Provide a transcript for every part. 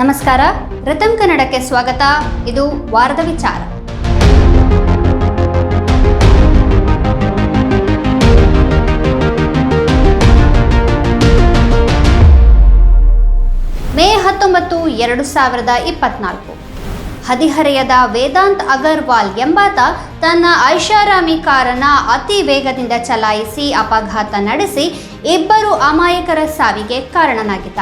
ನಮಸ್ಕಾರ, ರತಂ ಕನ್ನಡಕ್ಕೆ ಸ್ವಾಗತ. ಇದು ವಾರದ ವಿಚಾರ. ಮೇ ಹತ್ತೊಂಬತ್ತು ಎರಡು ಸಾವಿರದ ಇಪ್ಪತ್ನಾಲ್ಕು. ಹದಿಹರೆಯದ ವೇದಾಂತ್ ಅಗರ್ವಾಲ್ ಎಂಬಾತ ತನ್ನ ಐಷಾರಾಮಿ ಕಾರನ್ನ ಅತಿ ವೇಗದಿಂದ ಚಲಾಯಿಸಿ ಅಪಘಾತ ನಡೆಸಿ ಇಬ್ಬರು ಅಮಾಯಕರ ಸಾವಿಗೆ ಕಾರಣನಾಗಿದ್ದ.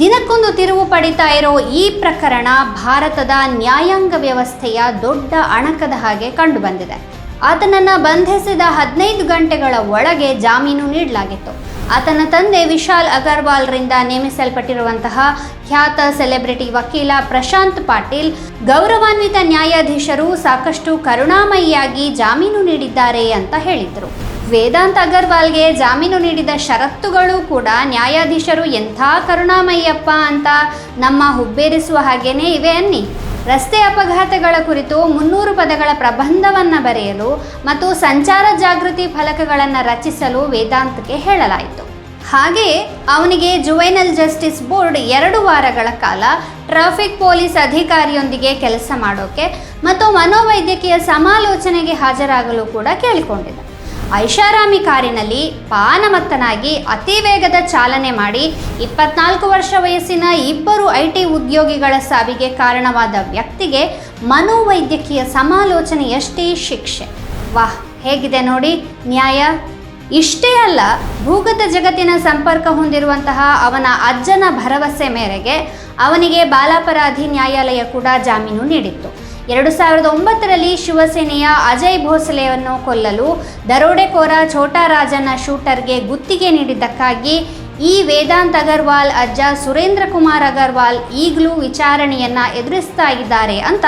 ದಿನಕ್ಕೊಂದು ತಿರುವು ಪಡಿತಾ ಇರೋ ಈ ಪ್ರಕರಣ ಭಾರತದ ನ್ಯಾಯಾಂಗ ವ್ಯವಸ್ಥೆಯ ದೊಡ್ಡ ಅಣಕದ ಹಾಗೆ ಕಂಡುಬಂದಿದೆ. ಆತನನ್ನ ಬಂಧಿಸಿದ ಹದಿನೈದು ಗಂಟೆಗಳ ಒಳಗೆ ಜಾಮೀನು ನೀಡಲಾಗಿತ್ತು. ಆತನ ತಂದೆ ವಿಶಾಲ್ ಅಗರ್ವಾಲ್ರಿಂದ ನೇಮಿಸಲ್ಪಟ್ಟಿರುವಂತಹ ಖ್ಯಾತ ಸೆಲೆಬ್ರಿಟಿ ವಕೀಲ ಪ್ರಶಾಂತ್ ಪಾಟೀಲ್, ಗೌರವಾನ್ವಿತ ನ್ಯಾಯಾಧೀಶರು ಸಾಕಷ್ಟು ಕರುಣಾಮಯಿಯಾಗಿ ಜಾಮೀನು ನೀಡಿದ್ದಾರೆ ಅಂತ ಹೇಳಿದರು. ವೇದಾಂತ್ ಅಗರ್ವಾಲ್ಗೆ ಜಾಮೀನು ನೀಡಿದ ಷರತ್ತುಗಳು ಕೂಡ ನ್ಯಾಯಾಧೀಶರು ಎಂಥ ಕರುಣಾಮಯ್ಯಪ್ಪ ಅಂತ ನಮ್ಮ ಹುಬ್ಬೇರಿಸುವ ಹಾಗೇನೇ ಇವೆ ಅನ್ನಿ. ರಸ್ತೆ ಅಪಘಾತಗಳ ಕುರಿತು ಮುನ್ನೂರು ಪದಗಳ ಪ್ರಬಂಧವನ್ನು ಬರೆಯಲು ಮತ್ತು ಸಂಚಾರ ಜಾಗೃತಿ ಫಲಕಗಳನ್ನು ರಚಿಸಲು ವೇದಾಂತ್ಗೆ ಹೇಳಲಾಯಿತು. ಹಾಗೆಯೇ ಅವನಿಗೆ ಜುವೈನಲ್ ಜಸ್ಟಿಸ್ ಬೋರ್ಡ್ ಎರಡು ವಾರಗಳ ಕಾಲ ಟ್ರಾಫಿಕ್ ಪೊಲೀಸ್ ಅಧಿಕಾರಿಯೊಂದಿಗೆ ಕೆಲಸ ಮಾಡೋಕೆ ಮತ್ತು ಮನೋವೈದ್ಯಕೀಯ ಸಮಾಲೋಚನೆಗೆ ಹಾಜರಾಗಲು ಕೂಡ ಕೇಳಿಕೊಂಡಿದ್ದ. ಐಷಾರಾಮಿ ಕಾರಿನಲ್ಲಿ ಪಾನಮತ್ತನಾಗಿ ಅತಿ ವೇಗದ ಚಾಲನೆ ಮಾಡಿ ಇಪ್ಪತ್ನಾಲ್ಕು ವರ್ಷ ವಯಸ್ಸಿನ ಇಬ್ಬರು ಐ ಟಿ ಉದ್ಯೋಗಿಗಳ ಸಾವಿಗೆ ಕಾರಣವಾದ ವ್ಯಕ್ತಿಗೆ ಮನೋವೈದ್ಯಕೀಯ ಸಮಾಲೋಚನೆಯಷ್ಟೇ ಶಿಕ್ಷೆ. ವಾಹ್, ಹೇಗಿದೆ ನೋಡಿ, ನ್ಯಾಯ? ಇಷ್ಟೇ ಅಲ್ಲ, ಭೂಗತ ಜಗತ್ತಿನ ಸಂಪರ್ಕ ಹೊಂದಿರುವಂತಹ ಅವನ ಅಜ್ಜನ ಭರವಸೆ ಮೇರೆಗೆ ಅವನಿಗೆ ಬಾಲಾಪರಾಧಿ ನ್ಯಾಯಾಲಯ ಕೂಡ ಜಾಮೀನು ನೀಡಿತ್ತು. ಎರಡು ಸಾವಿರದ ಒಂಬತ್ತರಲ್ಲಿ ಶಿವಸೇನೆಯ ಅಜಯ್ ಭೋಸಲೆಯನ್ನು ಕೊಲ್ಲಲು ದರೋಡೆಕೋರ ಛೋಟಾ ರಾಜನ ಶೂಟರ್ಗೆ ಗುತ್ತಿಗೆ ನೀಡಿದ್ದಕ್ಕಾಗಿ ಈ ವೇದಾಂತ್ ಅಗರ್ವಾಲ್ ಅಜ್ಜ ಸುರೇಂದ್ರ ಕುಮಾರ್ ಅಗರ್ವಾಲ್ ಈಗಲೂ ವಿಚಾರಣೆಯನ್ನ ಎದುರಿಸ್ತಾ ಇದ್ದಾರೆ ಅಂತ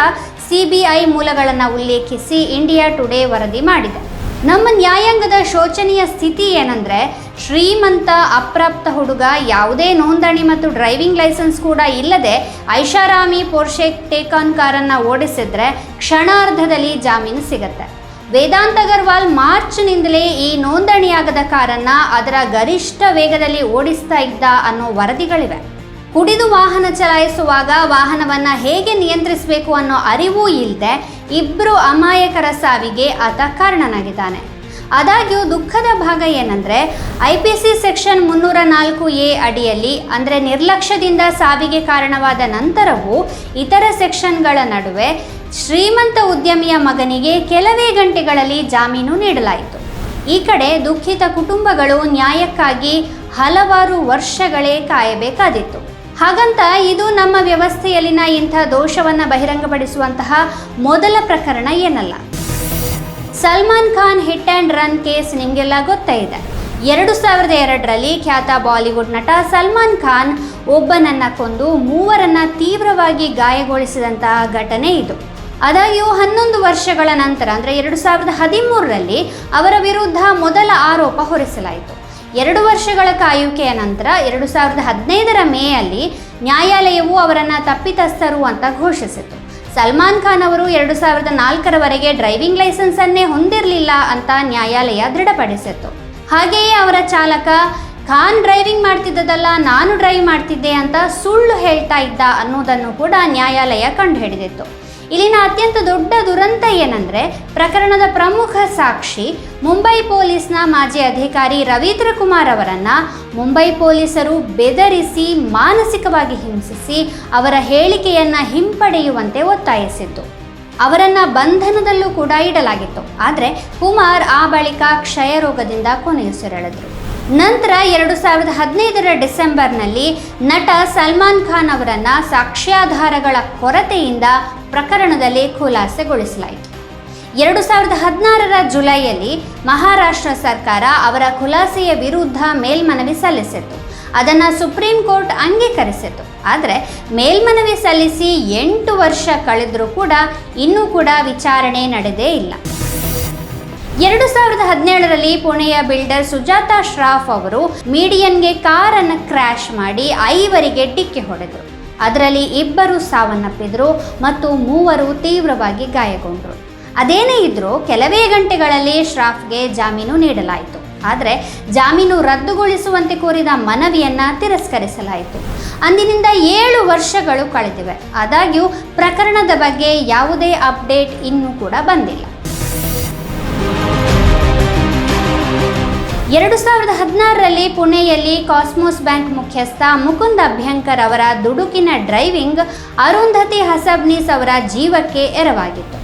ಸಿಬಿಐ ಮೂಲಗಳನ್ನು ಉಲ್ಲೇಖಿಸಿ ಇಂಡಿಯಾ ಟುಡೇ ವರದಿ ಮಾಡಿದೆ. ನಮ್ಮ ನ್ಯಾಯಾಂಗದ ಶೋಚನೀಯ ಸ್ಥಿತಿ ಏನಂದ್ರೆ ಶ್ರೀಮಂತ, ಅಪ್ರಾಪ್ತ ಹುಡುಗ ಯಾವುದೇ ನೋಂದಣಿ ಮತ್ತು ಡ್ರೈವಿಂಗ್ ಲೈಸೆನ್ಸ್ ಕೂಡ ಇಲ್ಲದೆ ಐಷಾರಾಮಿ ಪೋರ್ಷೆ ಟೇಕಾನ್ ಕಾರನ್ನು ಓಡಿಸಿದ್ರೆ ಕ್ಷಣಾರ್ಧದಲ್ಲಿ ಜಾಮೀನು ಸಿಗತ್ತೆ. ವೇದಾಂತ್ ಅಗರ್ವಾಲ್ ಮಾರ್ಚ್ನಿಂದಲೇ ಈ ನೋಂದಣಿಯಾಗದ ಕಾರನ್ನ ಅದರ ಗರಿಷ್ಠ ವೇಗದಲ್ಲಿ ಓಡಿಸ್ತಾ ಇದ್ದ ಅನ್ನೋ ವರದಿಗಳಿವೆ. ಕುಡಿದು ವಾಹನ ಚಲಾಯಿಸುವಾಗ ವಾಹನವನ್ನು ಹೇಗೆ ನಿಯಂತ್ರಿಸಬೇಕು ಅನ್ನೋ ಅರಿವೂ ಇಲ್ಲದೆ ಇಬ್ಬರು ಅಮಾಯಕರ ಸಾವಿಗೆ ಆತ ಕಾರಣನಾಗಿದ್ದಾನೆ. ಆದಾಗ್ಯೂ ದುಃಖದ ಭಾಗ ಏನಂದರೆ ಐ ಪಿ ಸಿ ಸೆಕ್ಷನ್ ಮುನ್ನೂರ ನಾಲ್ಕು ಎ ಅಡಿಯಲ್ಲಿ, ಅಂದರೆ ನಿರ್ಲಕ್ಷ್ಯದಿಂದ ಸಾವಿಗೆ ಕಾರಣವಾದ ನಂತರವೂ ಇತರ ಸೆಕ್ಷನ್ಗಳ ನಡುವೆ ಶ್ರೀಮಂತ ಉದ್ಯಮಿಯ ಮಗನಿಗೆ ಕೆಲವೇ ಗಂಟೆಗಳಲ್ಲಿ ಜಾಮೀನು ನೀಡಲಾಯಿತು. ಈ ಕಡೆ ದುಃಖಿತ ಕುಟುಂಬಗಳು ನ್ಯಾಯಕ್ಕಾಗಿ ಹಲವಾರು ವರ್ಷಗಳೇ ಕಾಯಬೇಕಾದಿತ್ತು ಹಾಗಂತ ಇದು ನಮ್ಮ ವ್ಯವಸ್ಥೆಯಲ್ಲಿನ ಇಂಥ ದೋಷವನ್ನು ಬಹಿರಂಗಪಡಿಸುವಂತಹ ಮೊದಲ ಪ್ರಕರಣ ಏನಲ್ಲ. Salman Khan hit and run case ನಿಮಗೆಲ್ಲ ಗೊತ್ತೇ ಇದೆ ಎರಡು ಸಾವಿರದ ಎರಡರಲ್ಲಿ ಖ್ಯಾತ ಬಾಲಿವುಡ್ ನಟ ಸಲ್ಮಾನ್ ಖಾನ್ ಒಬ್ಬನನ್ನು ಕೊಂದು ಮೂವರನ್ನ ತೀವ್ರವಾಗಿ ಗಾಯಗೊಳಿಸಿದಂತಹ ಘಟನೆ ಇದು. ಆದಾಗ್ಯೂ ಹನ್ನೊಂದು ವರ್ಷಗಳ ನಂತರ, ಅಂದರೆ ಎರಡು ಸಾವಿರದ ಹದಿಮೂರರಲ್ಲಿ ಅವರ ವಿರುದ್ಧ ಮೊದಲ ಆರೋಪ ಹೊರಿಸಲಾಯಿತು. ಎರಡು ವರ್ಷಗಳ ಕಾಯುವಿಕೆಯ ನಂತರ ಎರಡು ಸಾವಿರದ ಹದಿನೈದರ ಮೇಯಲ್ಲಿ ನ್ಯಾಯಾಲಯವು ಅವರನ್ನು ತಪ್ಪಿತಸ್ಥರು ಅಂತ ಘೋಷಿಸಿತು. ಸಲ್ಮಾನ್ ಖಾನ್ ಅವರು ಎರಡು ಸಾವಿರದ ನಾಲ್ಕರವರೆಗೆ ಡ್ರೈವಿಂಗ್ ಲೈಸೆನ್ಸನ್ನೇ ಹೊಂದಿರಲಿಲ್ಲ ಅಂತ ನ್ಯಾಯಾಲಯ ದೃಢಪಡಿಸಿತ್ತು. ಹಾಗೆಯೇ ಅವರ ಚಾಲಕ, ಖಾನ್ ಡ್ರೈವಿಂಗ್ ಮಾಡ್ತಿದ್ದದಲ್ಲ, ನಾನು ಡ್ರೈವ್ ಮಾಡ್ತಿದ್ದೆ ಅಂತ ಸುಳ್ಳು ಹೇಳ್ತಾ ಇದ್ದ ಅನ್ನೋದನ್ನು ಕೂಡ ನ್ಯಾಯಾಲಯ ಕಂಡುಹಿಡಿದಿತ್ತು. ಇಲ್ಲಿನ ಅತ್ಯಂತ ದೊಡ್ಡ ದುರಂತ ಏನಂದ್ರೆ ಪ್ರಕರಣದ ಪ್ರಮುಖ ಸಾಕ್ಷಿ ಮುಂಬೈ ಪೊಲೀಸ್ನ ಮಾಜಿ ಅಧಿಕಾರಿ ರವೀಂದ್ರ ಕುಮಾರ್ ಅವರನ್ನ ಮುಂಬೈ ಪೊಲೀಸರು ಬೆದರಿಸಿ, ಮಾನಸಿಕವಾಗಿ ಹಿಂಸಿಸಿ ಅವರ ಹೇಳಿಕೆಯನ್ನ ಹಿಂಪಡೆಯುವಂತೆ ಒತ್ತಾಯಿಸಿತ್ತು ಅವರನ್ನ ಬಂಧನದಲ್ಲೂ ಕೂಡ ಇಡಲಾಗಿತ್ತು. ಆದರೆ ಕುಮಾರ್ ಆ ಬಳಿಕ ಕ್ಷಯರೋಗದಿಂದ ಕೊನೆಯುಸಿರೆಳೆದರು. ನಂತರ ಎರಡು ಸಾವಿರದ ಹದಿನೈದರ ಡಿಸೆಂಬರ್ನಲ್ಲಿ ನಟ ಸಲ್ಮಾನ್ ಖಾನ್ ಅವರನ್ನು ಸಾಕ್ಷ್ಯಾಧಾರಗಳ ಕೊರತೆಯಿಂದ ಪ್ರಕರಣದಲ್ಲಿ ಖುಲಾಸೆಗೊಳಿಸಲಾಯಿತು. ಎರಡು ಸಾವಿರದ ಹದಿನಾರರ ಜುಲೈಯಲ್ಲಿ ಮಹಾರಾಷ್ಟ್ರ ಸರ್ಕಾರ ಅವರ ಖುಲಾಸೆಯ ವಿರುದ್ಧ ಮೇಲ್ಮನವಿ ಸಲ್ಲಿಸಿತು ಅದನ್ನು ಸುಪ್ರೀಂ ಕೋರ್ಟ್ ಅಂಗೀಕರಿಸಿತು ಆದರೆ ಮೇಲ್ಮನವಿ ಸಲ್ಲಿಸಿ ಎಂಟು ವರ್ಷ ಕಳೆದರೂ ಕೂಡ ಇನ್ನೂ ಕೂಡ ವಿಚಾರಣೆ ನಡೆದೇ ಇಲ್ಲ. ಎರಡು ಸಾವಿರದ ಹದಿನೇಳರಲ್ಲಿ ಪುಣೆಯ ಬಿಲ್ಡರ್ ಸುಜಾತಾ ಶ್ರಾಫ್ ಅವರು ಮೀಡಿಯನ್ಗೆ ಕಾರನ್ನು ಕ್ರ್ಯಾಶ್ ಮಾಡಿ ಐವರಿಗೆ ಡಿಕ್ಕಿ ಹೊಡೆದರು. ಅದರಲ್ಲಿ ಇಬ್ಬರು ಸಾವನ್ನಪ್ಪಿದರು ಮತ್ತು ಮೂವರು ತೀವ್ರವಾಗಿ ಗಾಯಗೊಂಡರು. ಅದೇನೇ ಇದ್ರೂ ಕೆಲವೇ ಗಂಟೆಗಳಲ್ಲಿ ಶ್ರಾಫ್ಗೆ ಜಾಮೀನು ನೀಡಲಾಯಿತು. ಆದರೆ ಜಾಮೀನು ರದ್ದುಗೊಳಿಸುವಂತೆ ಕೋರಿದ ಮನವಿಯನ್ನು ತಿರಸ್ಕರಿಸಲಾಯಿತು. ಅಂದಿನಿಂದ ಏಳು ವರ್ಷಗಳು ಕಳೆದಿವೆ. ಆದಾಗ್ಯೂ ಪ್ರಕರಣದ ಬಗ್ಗೆ ಯಾವುದೇ ಅಪ್ಡೇಟ್ ಇನ್ನೂ ಕೂಡ ಬಂದಿಲ್ಲ. ಎರಡು ಸಾವಿರದ ಹದಿನಾರರಲ್ಲಿ ಪುಣೆಯಲ್ಲಿ ಕಾಸ್ಮೋಸ್ ಬ್ಯಾಂಕ್ ಮುಖ್ಯಸ್ಥ ಮುಕುಂದ್ ಅಭ್ಯಂಕರ್ ಅವರ ದುಡುಕಿನ ಡ್ರೈವಿಂಗ್ ಅರುಂಧತಿ ಹಸಬ್ನೀಸ್ ಅವರ ಜೀವಕ್ಕೆ ಎರವಾಗಿತ್ತು.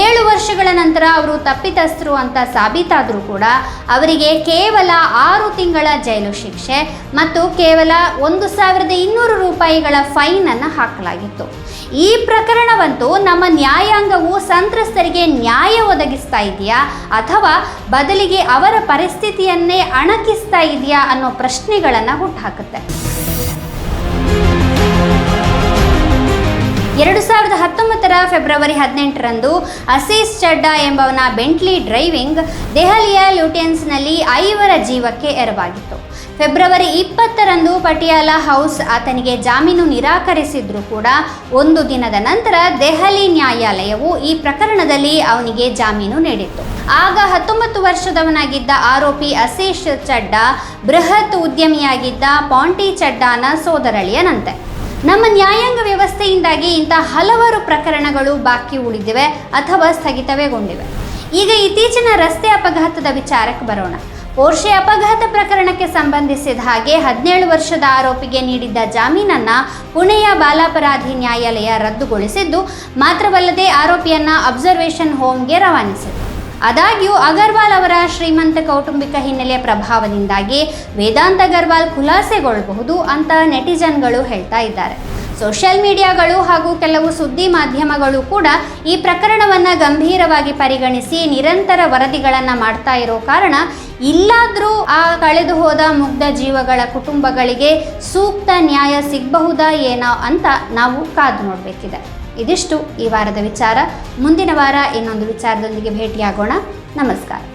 ಏಳು ವರ್ಷಗಳ ನಂತರ ಅವರು ತಪ್ಪಿತಸ್ಥರು ಅಂತ ಸಾಬೀತಾದರೂ ಕೂಡ ಅವರಿಗೆ ಕೇವಲ ಆರು ತಿಂಗಳ ಜೈಲು ಶಿಕ್ಷೆ ಮತ್ತು ಕೇವಲ ಒಂದು ಸಾವಿರದ ಇನ್ನೂರು ರೂಪಾಯಿಗಳ ಫೈನನ್ನು ಹಾಕಲಾಗಿತ್ತು. ಈ ಪ್ರಕರಣವಂತೂ ನಮ್ಮ ನ್ಯಾಯಾಂಗವು ಸಂತ್ರಸ್ತರಿಗೆ ನ್ಯಾಯ ಒದಗಿಸ್ತಾ ಇದೆಯಾ ಅಥವಾ ಬದಲಿಗೆ ಅವರ ಪರಿಸ್ಥಿತಿಯನ್ನೇ ಅಣಕಿಸ್ತಾ ಇದೆಯಾ ಅನ್ನೋ ಪ್ರಶ್ನೆಗಳನ್ನು ಹುಟ್ಟುಹಾಕುತ್ತೆ ಎರಡು ಸಾವಿರದ ಹತ್ತೊಂಬತ್ತರ ಫೆಬ್ರವರಿ ಹದಿನೆಂಟರಂದು ಅಸೀಸ್ ಚಡ್ಡಾ ಎಂಬವನ ಬೆಂಟ್ಲಿ ಡ್ರೈವಿಂಗ್ ದೆಹಲಿಯ ಲ್ಯೂಟೆನ್ಸ್ನಲ್ಲಿ ಐವರ ಜೀವಕ್ಕೆ ಎರವಾಗಿತ್ತು. ಫೆಬ್ರವರಿ ಇಪ್ಪತ್ತರಂದು ಪಟಿಯಾಲ ಹೌಸ್ ಆತನಿಗೆ ಜಾಮೀನು ನಿರಾಕರಿಸಿದ್ರು ಕೂಡ ಒಂದು ದಿನದ ನಂತರ ದೆಹಲಿ ನ್ಯಾಯಾಲಯವು ಈ ಪ್ರಕರಣದಲ್ಲಿ ಅವನಿಗೆ ಜಾಮೀನು ನೀಡಿತ್ತು. ಆಗ ಹತ್ತೊಂಬತ್ತು ವರ್ಷದವನಾಗಿದ್ದ ಆರೋಪಿ ಅಸೀಶ್ ಚಡ್ಡಾ ಬೃಹತ್ ಉದ್ಯಮಿಯಾಗಿದ್ದ ಪಾಂಟಿ ಚಡ್ಡಾನ ಸೋದರಳಿಯನಂತೆ ನಮ್ಮ ನ್ಯಾಯಾಂಗ ವ್ಯವಸ್ಥೆಯಿಂದಾಗಿ ಇಂಥ ಹಲವಾರು ಪ್ರಕರಣಗಳು ಬಾಕಿ ಉಳಿದಿವೆ ಅಥವಾ ಸ್ಥಗಿತವೇಗೊಂಡಿವೆ. ಈಗ ಇತ್ತೀಚಿನ ರಸ್ತೆ ಅಪಘಾತದ ವಿಚಾರಕ್ಕೆ ಬರೋಣ. ಪೋರ್ಷೆ ಅಪಘಾತ ಪ್ರಕರಣಕ್ಕೆ ಸಂಬಂಧಿಸಿದ ಹಾಗೆ ಹದಿನೇಳು ವರ್ಷದ ಆರೋಪಿಗೆ ನೀಡಿದ್ದ ಜಾಮೀನನ್ನ ಪುಣೆಯ ಬಾಲಾಪರಾಧಿ ನ್ಯಾಯಾಲಯ ರದ್ದುಗೊಳಿಸಿದ್ದು, ಮಾತ್ರವಲ್ಲದೆ ಆರೋಪಿಯನ್ನ ಅಬ್ಸರ್ವೇಷನ್ ಹೋಮ್ಗೆ ರವಾನಿಸಿದೆ. ಆದಾಗ್ಯೂ ಅಗರ್ವಾಲ್ ಅವರ ಶ್ರೀಮಂತ ಕೌಟುಂಬಿಕ ಹಿನ್ನೆಲೆಯ ಪ್ರಭಾವದಿಂದಾಗಿ ವೇದಾಂತ್ ಅಗರ್ವಾಲ್ ಖುಲಾಸೆಗೊಳ್ಳಬಹುದು ಅಂತ ನೆಟಿಜನ್ಗಳು ಹೇಳ್ತಾ ಇದ್ದಾರೆ. ಸೋಷಿಯಲ್ ಮೀಡಿಯಾಗಳು ಹಾಗೂ ಕೆಲವು ಸುದ್ದಿ ಮಾಧ್ಯಮಗಳು ಕೂಡ ಈ ಪ್ರಕರಣವನ್ನು ಗಂಭೀರವಾಗಿ ಪರಿಗಣಿಸಿ ನಿರಂತರ ವರದಿಗಳನ್ನು ಮಾಡ್ತಾ ಇರೋ ಕಾರಣ ಇಲ್ಲಾದರೂ ಆ ಕಳೆದು ಹೋದ ಮುಗ್ಧ ಜೀವಗಳ ಕುಟುಂಬಗಳಿಗೆ ಸೂಕ್ತ ನ್ಯಾಯ ಸಿಗಬಹುದಾ ಏನೋ ಅಂತ ನಾವು ಕಾದು ನೋಡಬೇಕಿದೆ. ಇದಿಷ್ಟು ಈ ವಾರದ ವಿಚಾರ. ಮುಂದಿನ ವಾರ ಇನ್ನೊಂದು ವಿಚಾರದೊಂದಿಗೆ ಭೇಟಿಯಾಗೋಣ. ನಮಸ್ಕಾರ.